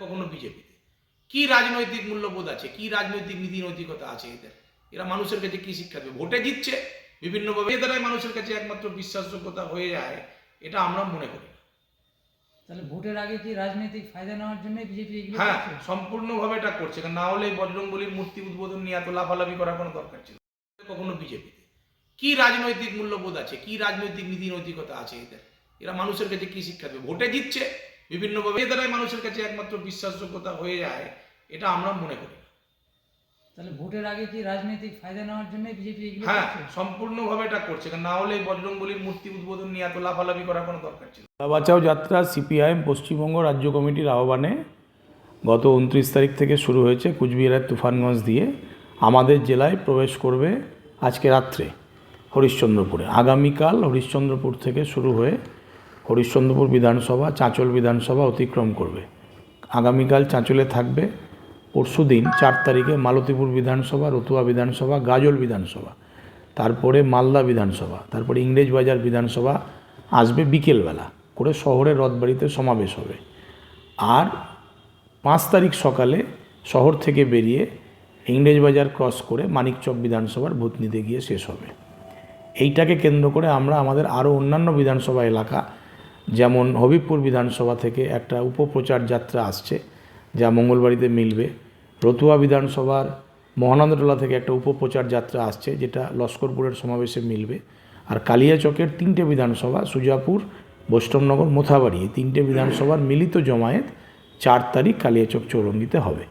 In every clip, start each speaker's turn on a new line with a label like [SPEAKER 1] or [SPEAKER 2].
[SPEAKER 1] কখনো বিজেপিতে? কি রাজনৈতিক মূল্যবোধ আছে? কি রাজনৈতিক নীতি নৈতিকতা আছে এদের? এরা মানুষের কাছে কি শিক্ষা দেবে? ভোটে জিতছে বিভিন্নভাবে। এ দ্বারাই মানুষের কাছে একমাত্র বিশ্বাসযোগ্যতা হয়ে যায় এটা আমরা মনে করি
[SPEAKER 2] তাহলে ভোটের আগে কি রাজনৈতিক ফায়দা নেওয়ার জন্য বিজেপি
[SPEAKER 1] হ্যাঁ সম্পূর্ণভাবে এটা করছে। কারণ না হলে বজরংবলির মূর্তি উদ্বোধন নিয়ে এত লাফালাফি করার কোনো দরকার ছিল কখনো বিজেপিতে। কি রাজনৈতিক মূল্যবোধ আছে? কি রাজনৈতিক নীতি নৈতিকতা আছে এদের? এরা মানুষের কাছে কি শিক্ষা দেবে? ভোটে জিতছে বিভিন্নভাবে এ দ্বারাই মানুষের কাছে একমাত্র বিশ্বাসযোগ্যতা হয়ে যায় এটা আমরা মনে করি।
[SPEAKER 2] তাহলে ভোটের আগে কি রাজনৈতিক ফায়দা নেওয়ার জন্য বিজেপি এগুলো
[SPEAKER 1] হ্যাঁ সম্পূর্ণভাবে এটা করছে কারণ না হলে বজরংবলির মূর্তি উদ্বোধন নিয়ে এত লাফালাফি করার কোনো দরকার ছিল না।
[SPEAKER 3] বাঁচাও যাত্রা সিপিআইএম পশ্চিমবঙ্গ রাজ্য কমিটির আহ্বানে গত উনত্রিশ তারিখ থেকে শুরু হয়েছে কুচবিহারের তুফানগঞ্জ দিয়ে। আমাদের জেলায় প্রবেশ করবে আজকে রাত্রে হরিশ্চন্দ্রপুরে। আগামীকাল হরিশ্চন্দ্রপুর থেকে শুরু হয়ে হরিশ্চন্দ্রপুর বিধানসভা, চাঁচল বিধানসভা অতিক্রম করবে। আগামীকাল চাঁচলে থাকবে, পরশু দিন চার তারিখে মালতীপুর বিধানসভা, রতুয়া বিধানসভা, গাজল বিধানসভা, তারপরে মালদা বিধানসভা, তারপরে ইংরেজবাজার বিধানসভা আসবে বিকেলবেলা করে শহরের রথবাড়িতে সমাবেশ হবে। আর পাঁচ তারিখ সকালে শহর থেকে বেরিয়ে ইংরেজবাজার ক্রস করে মানিকচক বিধানসভার ভূত নিতে গিয়ে শেষ হবে। এইটাকে কেন্দ্র করে আমরা আমাদের আরও অন্যান্য বিধানসভা এলাকা যেমন হবিবপুর বিধানসভা থেকে একটা উপপ্রচার যাত্রা আসছে, যা মঙ্গলবাড়িতে মিলবে। রতুয়া বিধানসভার মহানন্দটোলা থেকে একটা উপপ্রচার যাত্রা আসছে, যেটা লস্করপুরের সমাবেশে মিলবে। আর কালিয়াচকের তিনটে বিধানসভা, সুজাপুর, বৈষ্ণবনগর, মোথাবাড়ি, এই তিনটে বিধানসভার মিলিত জমায়েত চার তারিখ কালিয়াচক চৌরঙ্গিতে হবে।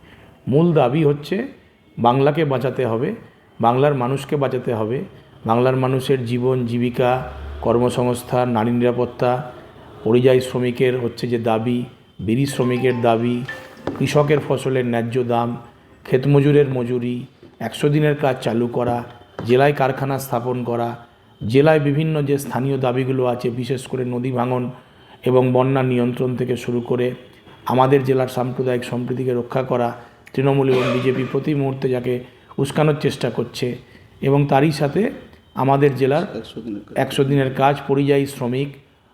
[SPEAKER 3] মূল দাবি হচ্ছে, বাংলাকে বাঁচাতে হবে, বাংলার মানুষকে বাঁচাতে হবে, বাংলার মানুষের জীবন, জীবিকা, কর্মসংস্থান, নারী নিরাপত্তা পরিযায়ী শ্রমিকের হচ্ছে যে দাবি বিড়ি শ্রমিকের দাবি কৃষকের ফসলের ন্যায্য দাম ক্ষেতমজুরের মজুরি একশো দিনের কাজ চালু করা জেলায় কারখানা স্থাপন করা জেলায় বিভিন্ন যে স্থানীয় দাবিগুলো আছে বিশেষ করে নদী ভাঙন এবং বন্যা নিয়ন্ত্রণ থেকে শুরু করে আমাদের জেলার সাম্প্রদায়িক সম্প্রীতিকে রক্ষা করা তৃণমূল এবং বিজেপি প্রতি মুহূর্তে যাকে উস্কানোর চেষ্টা করছে এবং তারই সাথে আমাদের জেলার একশো দিনের কাজ। পরিযায়ী শ্রমিক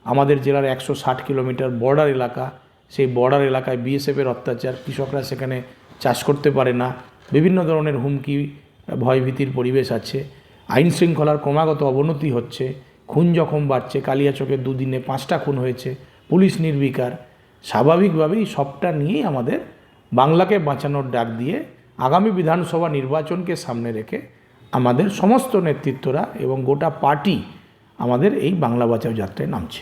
[SPEAKER 3] আমাদের জেলার একশো ষাট কিলোমিটার বর্ডার এলাকা, সেই বর্ডার এলাকায় বিএসএফের অত্যাচার, কৃষকরা সেখানে চাষ করতে পারে না। বিভিন্ন ধরনের হুমকি, ভয়ভীতির পরিবেশ আছে। আইন শৃঙ্খলার ক্রমাগত অবনতি হচ্ছে। খুন জখম বাড়ছে। কালিয়াচকে দুদিনে পাঁচটা খুন হয়েছে। পুলিশ নির্বিকার। স্বাভাবিকভাবেই সবটা নিয়েই আমাদের বাংলাকে বাঁচানোর ডাক দিয়ে আগামী বিধানসভা নির্বাচনকে সামনে রেখে আমাদের সমস্ত নেতৃত্বরা এবং গোটা পার্টি আমাদের এই বাংলা বাঁচাও যাত্রায় নামছে।